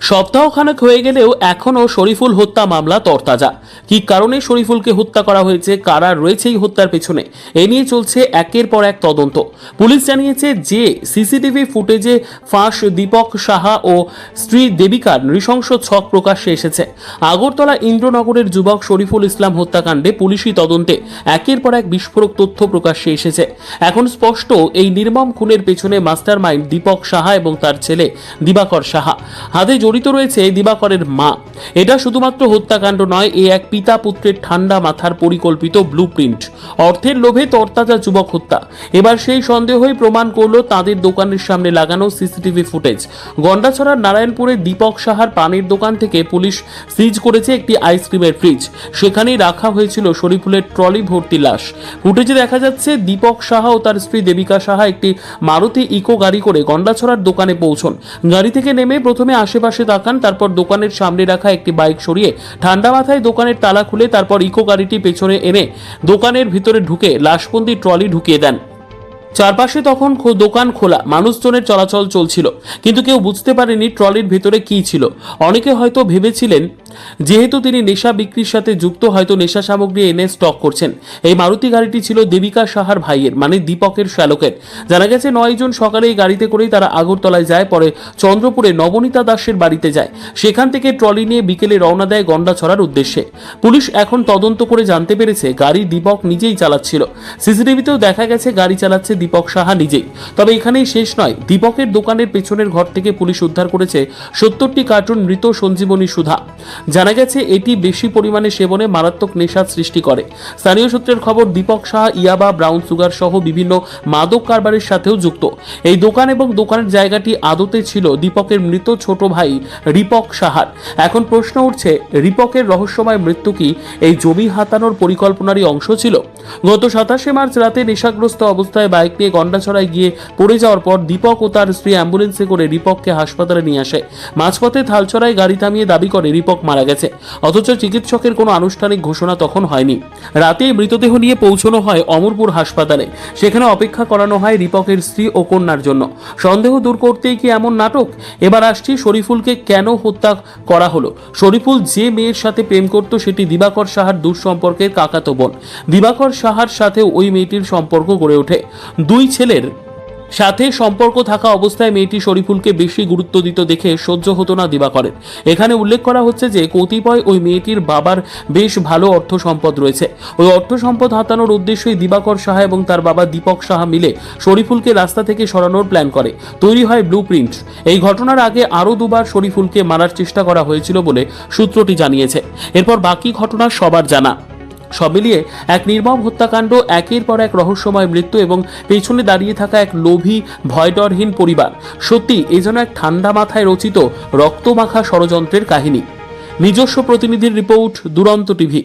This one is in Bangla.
সপ্তাহখানেক হয়ে গেলেও এখনও শরীফুল হত্যা মামলা তরতাজা। কী কারণে শরীফুলকে হত্যা করা হয়েছে, কারা রয়েছে এই হত্যার পেছনে, এ নিয়ে চলছে একের পর এক তদন্ত। পুলিশ জানিয়েছে যে, সিসিটিভি ফুটেজে ফাঁস দীপক সাহা ও স্ত্রী দেবিকার নৃশংস ছক প্রকাশ্যে এসেছে। আগরতলা ইন্দ্রনগরের যুবক শরীফুল ইসলাম হত্যাকাণ্ডে পুলিশি তদন্তে একের পর এক বিস্ফোরক তথ্য প্রকাশ্যে এসেছে। এখন স্পষ্ট, এই নির্মম খুনের পেছনে মাস্টার মাইন্ড দীপক সাহা এবং তার ছেলে দিবাকর সাহা। হাতে জড়িত রয়েছে দিবাকরের মা। এটা শুধুমাত্র হত্যাকাণ্ড নয়, এ এক পিতা পুত্রের ঠান্ডা মাথার পরিকল্পিত ব্লু অর্থের লোভে তরতাজা যুবক হত্যা। এবার সেই সন্দেহই প্রমাণ করল তাদের দোকানের সামনে লাগানো সিসিটিভি ফুটেজ। গন্ডাছড়ার নারায়ণপুরে দীপক সাহার পানের দোকান থেকে পুলিশ সিজ করেছে একটি আইসক্রিমের ফ্রিজ। সেখানেই রাখা হয়েছিল শরীফুলের ট্রলি ভর্তি লাশ। ফুটেজে দেখা যাচ্ছে দীপক সাহা ও তার স্ত্রী দেবিকা সাহা একটি মারুতি ইকো গাড়ি করে গন্ডাছড়ার দোকানে পৌঁছন। গাড়ি থেকে নেমে প্রথমে আশেপাশে তাকান, তারপর দোকানের সামনে রাখা একটি বাইক সরিয়ে ঠান্ডা মাথায় দোকানের তালা খুলে তারপর ইকো গাড়িটি পেছনে এনে দোকানের ভিতরে ঢুকে লাশপন্দি ট্রলি ঢুকিয়ে দেন। চারপাশে তখন দোকান খোলা, মানুষজনের চলাচল চলছিল, কিন্তু কেউ বুঝতে পারেনি ট্রলির ভিতরে কি ছিল। অনেকে হয়তো ভেবেছিলেন যেহেতু তিনি নেশা বিক্রির সাথে যুক্ত, হয়তো নেশা সামগ্রী এনে স্টক করছেন। এই মারুতি গাড়িটি ছিল দেবিকা সাহার ভাইয়ের মানে দীপকের শ্যালকের। জানা গেছে নয় জন সকালে এই গাড়িতে করেই তারা আগরতলায় যায়, পরে চন্দ্রপুরে নবনীতা দাসের বাড়িতে যায়। সেখান থেকে ট্রলি নিয়ে বিকেলে রওনা দেয় গন্ডা ছড়ার উদ্দেশ্যে। পুলিশ এখন তদন্ত করে জানতে পেরেছে, গাড়ি দীপক নিজেই চালাচ্ছিল। সিসিটিভিতেও দেখা গেছে গাড়ি চালাচ্ছে দীপক সাহা নিজেই। তবে এখানেই শেষ নয়, দীপকের দোকানের পেছনের ঘর থেকে পুলিশ উদ্ধার করেছে সত্তরটি কার্টুন মৃত সঞ্জীবনী সুধা। জানা গেছে, এটি বেশি পরিমাণে সেবনে মারাত্মক নেশার সৃষ্টি করে। স্থানীয় সূত্রের খবর, দীপক শাহ ইয়াবা, ব্রাউন সুগার সহ বিভিন্ন মাদক কারবারের সাথেও যুক্ত। এই দোকান এবং দোকানের জায়গাটি আদতে ছিল দীপকের মৃত ছোট ভাই রিপক সাহার। এখন প্রশ্ন উঠছে, রিপকের রহস্যময় মৃত্যু কি এই জমি হাতানোর পরিকল্পনারই অংশ ছিল? গত সাতাশে মার্চ রাতে নেশাগ্রস্ত অবস্থায় বাইক নিয়ে গন্ডাছড়ায় গিয়ে পড়ে যাওয়ার পর দীপক ও তার স্ত্রী অ্যাম্বুলেন্সে করে রিপককে হাসপাতালে নিয়ে আসে। মাঝপথে থালছড়ায় গাড়ি থামিয়ে দাবি করে রিপক মারা গেছে। অথচ চিকিৎসকের কোনো আনুষ্ঠানিক ঘোষণা তখন হয়নি। রাতে মৃতদেহ নিয়ে পৌঁছানো হয় অমরপুর হাসপাতালে। সেখানে অপেক্ষা করানো হয় রিপকের স্ত্রী ও কন্যার জন্য। সন্দেহ দূর করতেই কি এমন নাটক? এবার আসছি শরীফুলকে কেন হত্যা করা হলো? শরীফুল যে মেয়ের সাথে প্রেম করত সেটি দিবাকর সাহার দূর সম্পর্কের কাকাতো বোন। দিবাকর সাহার সাথে ওই মেয়েটির সম্পর্ক গড়ে ওঠে। দুই ছেলের সাথে সম্পর্ক থাকা অবস্থায় মেয়েটি শরীফুলকে বেশি গুরুত্ব দিত দেখে সহ্য হতো না দিবাকরের। এখানে উল্লেখ করা হচ্ছে যে কতিপয় ওই মেয়েটির বাবার বেশ ভালো অর্থ সম্পদ রয়েছে। ওই অর্থ সম্পদ হাতানোর উদ্দেশ্যই দিবাকর সাহা এবং তার বাবা দীপক সাহা মিলে শরীফুলকে রাস্তা থেকে সরানোর প্ল্যান করে। তৈরি হয় ব্লু এই ঘটনার আগে আরও দুবার শরীফুলকে মারার চেষ্টা করা হয়েছিল বলে সূত্রটি জানিয়েছে। এরপর বাকি ঘটনা সবার জানা। সব মিলিয়ে এক নির্মম হত্যাকাণ্ড, একের পর এক রহস্যময় মৃত্যু এবং পেছনে দাঁড়িয়ে থাকা এক লোভী, ভয়ডরহীন পরিবার। সত্যি, এ যেন এক ঠান্ডা মাথায় রচিত রক্তমাখা ষড়যন্ত্রের কাহিনী। নিজস্ব প্রতিনিধির রিপোর্ট, দুরন্ত টিভি।